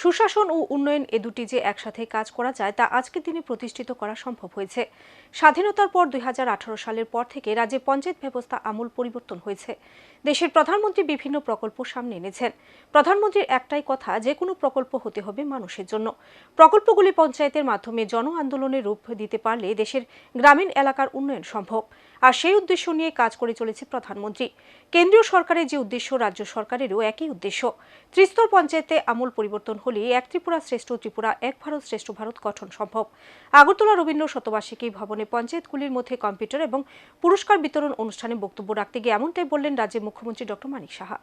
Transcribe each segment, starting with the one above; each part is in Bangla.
সুশাসন ও উন্নয়ন এ দুটি যে একসাথে কাজ করা যায়, তা আজকের দিনে প্রতিষ্ঠিত করা সম্ভব হয়েছে। স্বাধীনতার পর দুই সালের পর থেকে রাজ্যে পঞ্চায়েত ব্যবস্থা আমূল পরিবর্তন হয়েছে। দেশের প্রধানমন্ত্রী বিভিন্ন প্রকল্প সামনে এনেছেন। প্রধানমন্ত্রীর একটাই কথা, যে কোনো প্রকল্প হতে হবে মানুষের জন্য। প্রকল্পগুলি পঞ্চায়েতের মাধ্যমে জন আন্দোলনের রূপ দিতে পারলে দেশের গ্রামীণ এলাকার উন্নয়ন সম্ভব। আর সেই উদ্দেশ্য নিয়ে কাজ করে চলেছে প্রধানমন্ত্রী। কেন্দ্রীয় সরকারের যে উদ্দেশ্য, রাজ্য সরকারেরও একই উদ্দেশ্য। ত্রিস্তর পঞ্চায়েতে আমূল পরিবর্তন হলে এক ত্রিপুরা শ্রেষ্ঠ ত্রিপুরা, এক ভারত শ্রেষ্ঠ ভারত গঠন সম্ভব। আগরতলা রবীন্দ্র শতবার্ষিকী ভবনে পঞ্চায়েতগুলির মধ্যে কম্পিউটার এবং পুরস্কার বিতরণ অনুষ্ঠানে বক্তব্য রাখতে গিয়ে এমনটাই বললেন রাজ্যের মুখ্যমন্ত্রী ডক্টর মানিক সাহা।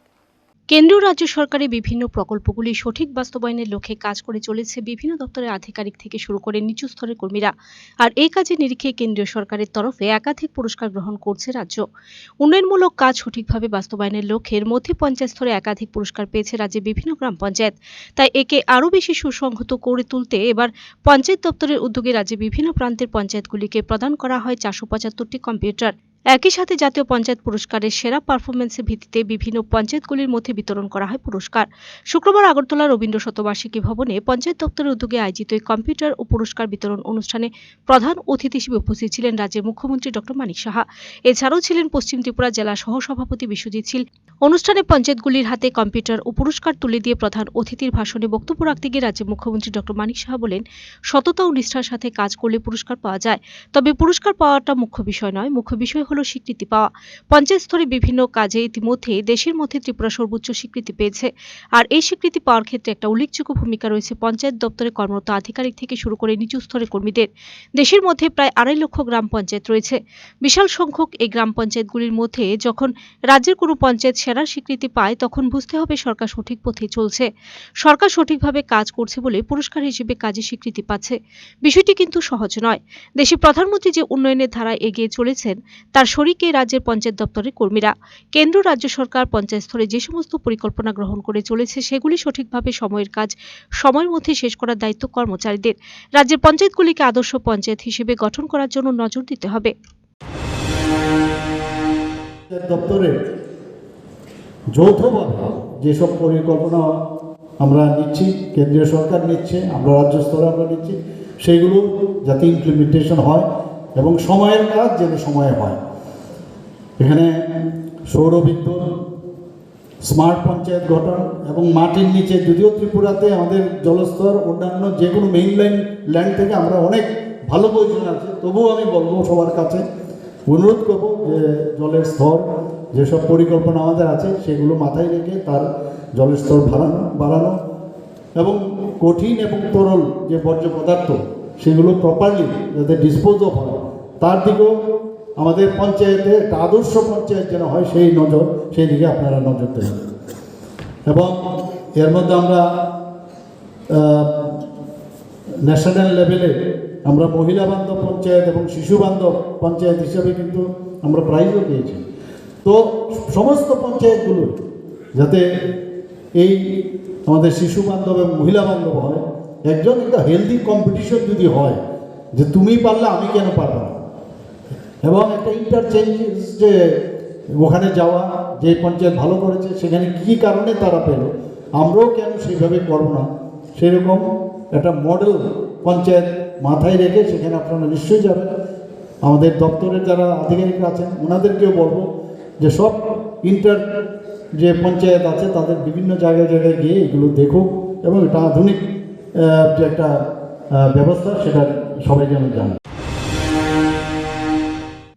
কেন্দ্র রাজ্য সরকারের বিভিন্ন প্রকল্পগুলি সঠিক বাস্তবায়নের লক্ষ্যে কাজ করে চলেছে। বিভিন্ন দপ্তরের আধিকারিক থেকে শুরু করে নিচু স্তরের কর্মীরা। আর এই কাজে নিরিখে কেন্দ্রীয় সরকারের তরফে একাধিক পুরস্কার গ্রহণ করছে রাজ্য। উন্নয়নমূলক কাজ সঠিকভাবে বাস্তবায়নের লক্ষ্যের মধ্যে পঞ্চায়েত স্তরে একাধিক পুরস্কার পেয়েছে রাজ্যে বিভিন্ন গ্রাম পঞ্চায়েত। তাই একে আরও বেশি সুসংহত করে তুলতে এবার পঞ্চায়েত দপ্তরের উদ্যোগে রাজ্যে বিভিন্ন প্রান্তের পঞ্চায়েতগুলিকে প্রদান করা হয় চারশো পঁচাত্তরটি কম্পিউটার। একই সাথে জাতীয় পঞ্চায়েত পুরস্কারের সেরা পারফরমেন্সের ভিত্তিতে বিভিন্ন পঞ্চায়েতগুলির মধ্যে বিতরণ করা হয় পুরস্কার। শুক্রবার আগরতলা রবীন্দ্র শতবার্ষিকী ভবনে পঞ্চায়েত দপ্তরের উদ্যোগে আয়োজিত এই কম্পিউটার ও পুরস্কার বিতরণ অনুষ্ঠানে প্রধান অতিথি হিসেবে উপস্থিত ছিলেন রাজ্যের মুখ্যমন্ত্রী ডক্টর মানিক সাহা। এছাড়াও ছিলেন পশ্চিম ত্রিপুরা জেলা সহসভাপতি বিশ্বজিৎ শীল। অনুষ্ঠানে পঞ্চায়েতগুলির হাতে কম্পিউটার ও পুরস্কার তুলে দিয়ে প্রধান অতিথির ভাষণে বক্তব্য রাখতে গিয়ে রাজ্যের মুখ্যমন্ত্রী ডক্টর মানিক সাহা বলেন, সততা ও নিষ্ঠার সাথে কাজ করলে পুরস্কার পাওয়া যায়। তবে পুরস্কার পাওয়াটা মুখ্য বিষয় নয়। মুখ্য বিষয় হলো স্বীকৃতি পাওয়া। পঞ্চায়েত স্তরে বিভিন্ন কাজে ইতিমধ্যে দেশের মধ্যে ত্রিপুরা সর্বোচ্চ স্বীকৃতি পেয়েছে। আর এই স্বীকৃতি পাওয়ার ক্ষেত্রে একটা উল্লেখযোগ্য ভূমিকা রয়েছে পঞ্চায়েত দপ্তরে কর্মরত আধিকারিক থেকে শুরু করে নিচু স্তরের কর্মীদের। দেশের মধ্যে প্রায় আড়াই লক্ষ গ্রাম পঞ্চায়েত রয়েছে। বিশাল সংখ্যক এই গ্রাম পঞ্চায়েতগুলির মধ্যে যখন রাজ্যের কোনো পঞ্চায়েত সেরা স্বীকৃতি পায়, তখন বুঝতে হবে সরকার সঠিক পথে চলছে। সরকার সঠিকভাবে কাজ করছে বলে পুরস্কার হিসেবে কাজে স্বীকৃতি পাচ্ছে। বিষয়টি কিন্তু সহজ নয়। দেশের প্রধানমন্ত্রী যে উন্নয়নের ধারায় এগিয়ে চলেছেন তার শরিকে রাজ্যের পঞ্চায়েত দপ্তরের কর্মীরা, কেন্দ্র, রাজ্য সরকার, পঞ্চায়েত স্তরে যে সমস্ত পরিকল্পনা গ্রহণ করে চলেছে, সেগুলি সঠিকভাবে সময়ের কাজ সময়ের মধ্যে শেষ করার দায়িত্ব কর্মচারীদের। রাজ্যের পঞ্চায়েতগুলিকে আদর্শ পঞ্চায়েত হিসেবে গঠন করার জন্য নজর দিতে হবে। যৌথভাবে যেসব পরিকল্পনা আমরা নিচ্ছি, কেন্দ্রীয় সরকার নিচ্ছে, আমরা রাজ্য স্তরে আমরা নিচ্ছি, সেগুলো যাতে ইমপ্লিমেন্টেশন হয় এবং সময়ের কাজ যেন সময়ে হয়। এখানে সৌরবিদ্যুৎ স্মার্ট পঞ্চায়েত গঠন এবং মাটির নিচে, যদিও ত্রিপুরাতে আমাদের জলস্তর অন্যান্য যে কোনো মেইন লাইন ল্যান্ড থেকে আমরা অনেক ভালো পজিশন আছে, তবুও আমি বলব সবার কাছে, অনুরোধ করব যে জলের স্তর, যেসব পরিকল্পনা আমাদের আছে, সেগুলো মাথায় রেখে তার জলের স্তর বাড়ানো বাড়ানো এবং কঠিন এবং তরল যে বর্জ্য পদার্থ, সেগুলো প্রপারলি যাতে ডিসপোজ হয়, তার দিকেও আমাদের পঞ্চায়েতে, একটা আদর্শ পঞ্চায়েত যেন হয়, সেই নজর, সেই দিকে আপনারা নজর দেবেন এবং এর মধ্যে আমরা ন্যাশনাল লেভেলে আমরা মহিলা বান্ধব পঞ্চায়েত এবং শিশু বান্ধব পঞ্চায়েত হিসাবে কিন্তু আমরা প্রাইজও পেয়েছি। তো সমস্ত পঞ্চায়েতগুলো যাতে এই আমাদের শিশু বান্ধব এবং মহিলা বান্ধব হয়, একজন একটা হেলদি কম্পিটিশন যদি হয়, যে তুমি পারলে আমি কেন পারব না? এবং একটা ইন্টারচেঞ্জ যে ওখানে যাওয়া, যে পঞ্চায়েত ভালো করেছে, সেখানে কী কারণে তারা পেল, আমরাও কেন সেইভাবে করব না? সেরকম একটা মডেল পঞ্চায়েত মাথায় রেখে সেখানে আপনারা নিশ্চয়ই যাবেন। আমাদের দপ্তরের যারা আধিকারিকরা আছেন, ওনাদেরকেও বলব যে সব ইন্টার যে পঞ্চায়েত আছে, তাদের বিভিন্ন জায়গায় জায়গায় গিয়ে এগুলো দেখুক এবং এটা আধুনিক যে একটা ব্যবস্থা, সেটা সবাই যেন জানে।